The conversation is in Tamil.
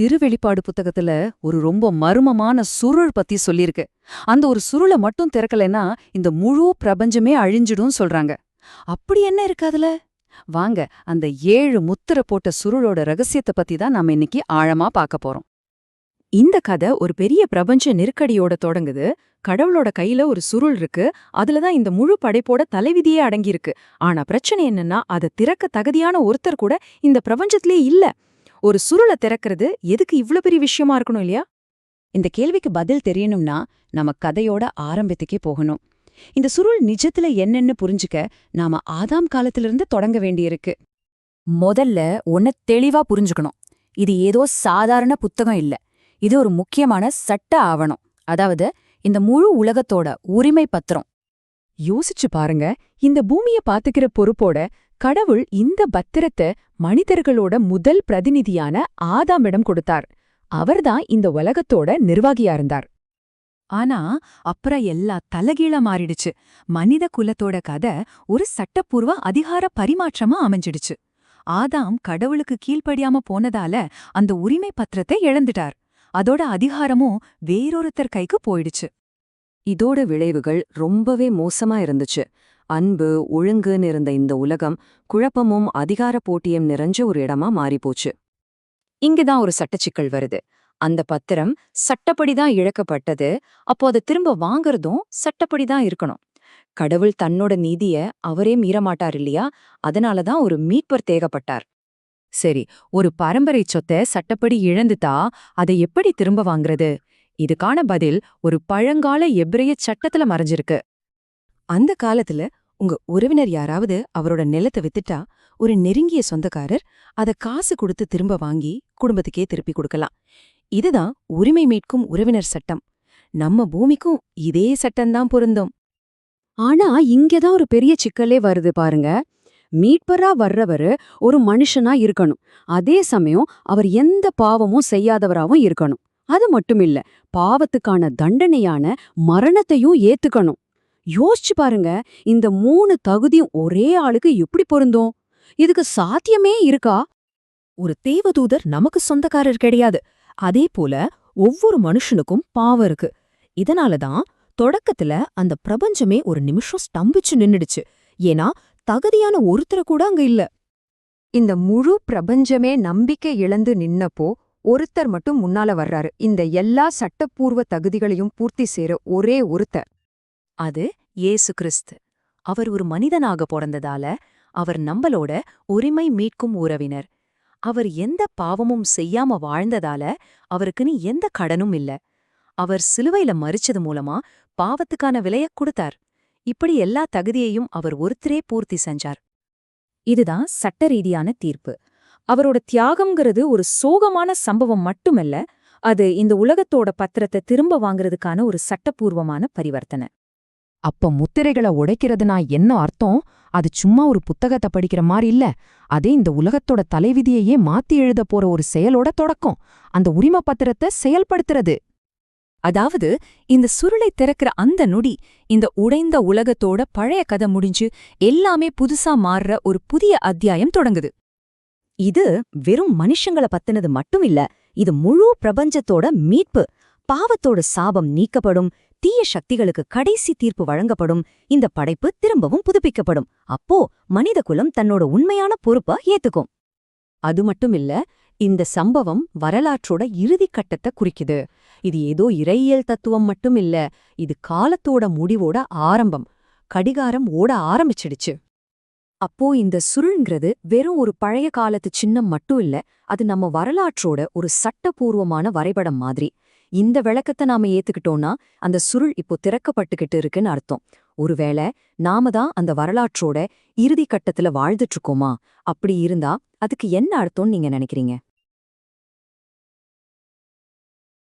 திருவெளிப்பாடு புத்தகத்துல ஒரு ரொம்ப மர்மமான சுருள் பத்தி சொல்லியிருக்கு. அந்த ஒரு சுருளை மட்டும் திறக்கலைன்னா இந்த முழு பிரபஞ்சமே அழிஞ்சிடும் சொல்றாங்க. அப்படி என்ன இருக்கு அதுல? வாங்க அந்த ஏழு முத்திர போட்ட சுருளோட ரகசியத்தை பத்தி தான் நாம இன்னைக்கு ஆழமா பார்க்க போறோம். இந்த கதை ஒரு பெரிய பிரபஞ்ச நெருக்கடியோட தொடங்குது. கடவுளோட கையில ஒரு சுருள் இருக்கு. அதுலதான் இந்த முழு படைப்போட தலைவிதியே அடங்கியிருக்கு. ஆனா பிரச்சனை என்னன்னா அதை திறக்க தகுதியான ஒருத்தர் கூட இந்த பிரபஞ்சத்திலே இல்ல. ஒரு சுருளை திறக்கிறது எதுக்கு இவ்ளோ பெரிய விஷயமா இருக்கணும் இல்லையா? இந்த கேள்விக்கு பதில் தெரியணும்னா நம்ம கதையோட ஆரம்பத்துக்கே போகணும். இந்த சுருள் நிஜத்துல என்னன்னு புரிஞ்சுக்க நாம ஆதாம் காலத்திலிருந்து தொடங்க வேண்டியிருக்கு. முதல்ல ஒன்ன தெளிவா புரிஞ்சுக்கணும். இது ஏதோ சாதாரண புத்தகம் இல்ல. இது ஒரு முக்கியமான சட்ட ஆவணம். அதாவது இந்த முழு உலகத்தோட உரிமை பத்திரம். யோசிச்சு பாருங்க. இந்த பூமிய பாத்துக்கிற பொறுப்போட கடவுள் இந்த பத்திரத்தை மனிதர்களோட முதல் பிரதிநிதியான ஆதாமிடம் கொடுத்தார். அவர்தான் இந்த உலகத்தோட நிர்வாகியா இருந்தார். ஆனா அப்புறம் எல்லா தலகீழ மாறிடுச்சு. மனித குலத்தோட கதை ஒரு சட்டப்பூர்வ அதிகார பரிமாற்றமா அமைஞ்சிடுச்சு. ஆதாம் கடவுளுக்கு கீழ்ப்படியாம போனதால அந்த உரிமை பத்திரத்தை இழந்துட்டார். அதோட அதிகாரமும் வேறொருத்தர் கைக்கு போயிடுச்சு. இதோட விளைவுகள் ரொம்பவே மோசமா இருந்துச்சு. அன்பு ஒழுங்குன்னு இருந்த இந்த உலகம் குழப்பமும் அதிகார போட்டியும் நிறைஞ்ச ஒரு இடமா மாறிப்போச்சு. இங்குதான் ஒரு சட்டச்சிக்கல் வருது. அந்த பத்திரம் சட்டப்படிதான் இழக்கப்பட்டது. அப்போ அதை திரும்ப வாங்குறதும் சட்டப்படிதான் இருக்கணும். கடவுள் தன்னோட நீதிய அவரே மீறமாட்டார் இல்லையா? அதனாலதான் ஒரு மீட்பர் தேகப்பட்டார். சரி ஒரு பரம்பரை சொத்தை சட்டப்படி இழந்துட்டா அதை எப்படி திரும்ப வாங்குறது? இதுக்கான பதில் ஒரு பழங்கால எப்ரைய சட்டத்துல மறைஞ்சிருக்கு. அந்த காலத்துல உங்க உறவினர் யாராவது அவரோட நிலத்தை வித்துட்டா ஒரு நெருங்கிய சொந்தக்காரர் அத காசு கொடுத்து திரும்ப வாங்கி குடும்பத்துக்கே திருப்பி கொடுக்கலாம். இதுதான் உரிமை மீட்கும் உறவினர் சட்டம். நம்ம பூமிக்கும் இதே சட்டம்தான் பொருந்தும். ஆனா இங்கதான் ஒரு பெரிய சிக்கலே வருது பாருங்க. மீட்பரா வர்றவரு ஒரு மனுஷனா இருக்கணும். அதே சமயம் அவர் எந்த பாவமும் செய்யாதவராவும் இருக்கணும். அது மட்டும் இல்ல பாவத்துக்கான தண்டனையான மரணத்தையும் ஏத்துக்கணும். யோசிச்சு பாருங்க இந்த மூணு தகுதியும் ஒரே ஆளுக்கு எப்படி பொருந்தும்? இதுக்கு சாத்தியமே இருக்கா? ஒரு தேவதூதர் நமக்கு சொந்தக்காரர் கிடையாது. அதே போல ஒவ்வொரு மனுஷனுக்கும் பாவம் இருக்கு. இதனாலதான் தொடக்கத்துல அந்த பிரபஞ்சமே ஒரு நிமிஷம் ஸ்தம்பிச்சு நின்னுடுச்சு. ஏன்னா தகுதியான ஒருத்தர கூட அங்க இல்ல. இந்த முழு பிரபஞ்சமே நம்பிக்கை இழந்து நின்னப்போ ஒருத்தர் மட்டும் முன்னால வர்றாரு. இந்த எல்லா சட்டப்பூர்வ தகுதிகளையும் பூர்த்தி செய்ற ஒரே ஒருத்தர். அது ஏசு கிறிஸ்து. அவர் ஒரு மனிதனாக பிறந்ததால அவர் நம்மளோட உரிமை மீட்கும் உறவினர். அவர் எந்த பாவமும் செய்யாம வாழ்ந்ததால அவருக்குன்னு எந்த கடனும் இல்ல. அவர் சிலுவையில மறிச்சது மூலமா பாவத்துக்கான விலைய கொடுத்தார். இப்படி எல்லா தகுதியையும் அவர் ஒருத்தரே பூர்த்தி செஞ்சார். இதுதான் சட்ட ரீதியான தீர்ப்பு. அவரோட தியாகம்ங்கிறது ஒரு சோகமான சம்பவம் மட்டுமல்ல அது இந்த உலகத்தோட பத்திரத்தை திரும்ப வாங்குறதுக்கான ஒரு சட்டப்பூர்வமான பரிவர்த்தனை. அப்ப முத்திரைகளை உடைக்கிறதுனா என்ன அர்த்தம்? அது சும்மா ஒரு புத்தகத்தை படிக்கிற மாதிரி இல்ல. அதே இந்த உலகத்தோட தலைவிதியையே மாத்தி எழுத போற ஒரு செயலோட தொடக்கம். அந்த உரிமை பத்திரத்தை செயல்படுத்துறது. அதாவது இந்த சுருளை திறக்கிற அந்த நொடி இந்த உடைந்த உலகத்தோட பழைய கதை முடிஞ்சு எல்லாமே புதுசா மாறுற ஒரு புதிய அத்தியாயம் தொடங்குது. இது வெறும் மனுஷங்கள பத்தினது மட்டும் இல்ல இது முழு பிரபஞ்சத்தோட மீட்பு. பாவத்தோட சாபம் நீக்கப்படும் தீய சக்திகளுக்கு கடைசி தீர்ப்பு வழங்கப்படும். இந்த படைப்பு திரும்பவும் புதுப்பிக்கப்படும். அப்போ மனிதகுலம் தன்னோட உண்மையான பொறுப்ப ஏத்துக்கும். அது மட்டும் இல்ல இந்த சம்பவம் வரலாற்றோட இறுதிக் கட்டத்தை குறிக்குது. இது ஏதோ இறையியல் தத்துவம் மட்டும் இல்ல இது காலத்தோட முடிவோட ஆரம்பம். கடிகாரம் ஓட ஆரம்பிச்சிடுச்சு. அப்போ இந்த சுருள்ங்கிறது வெறும் ஒரு பழைய காலத்து சின்னம் மட்டும் இல்ல அது நம்ம வரலாற்றோட ஒரு சட்டபூர்வமான வரைபடம் மாதிரி. இந்த விளக்கத்தை நாம ஏத்துக்கிட்டோம்னா அந்த சுருள் இப்போ திறக்கப்பட்டுக்கிட்டு இருக்குன்னு அர்த்தம். ஒருவேளை நாம தான் அந்த வரலாற்றோட இறுதி கட்டத்துல வாழ்ந்துட்டு இருக்கோமா? அப்படி இருந்தா அதுக்கு என்ன அர்த்தம்னு நீங்க நினைக்கிறீங்க?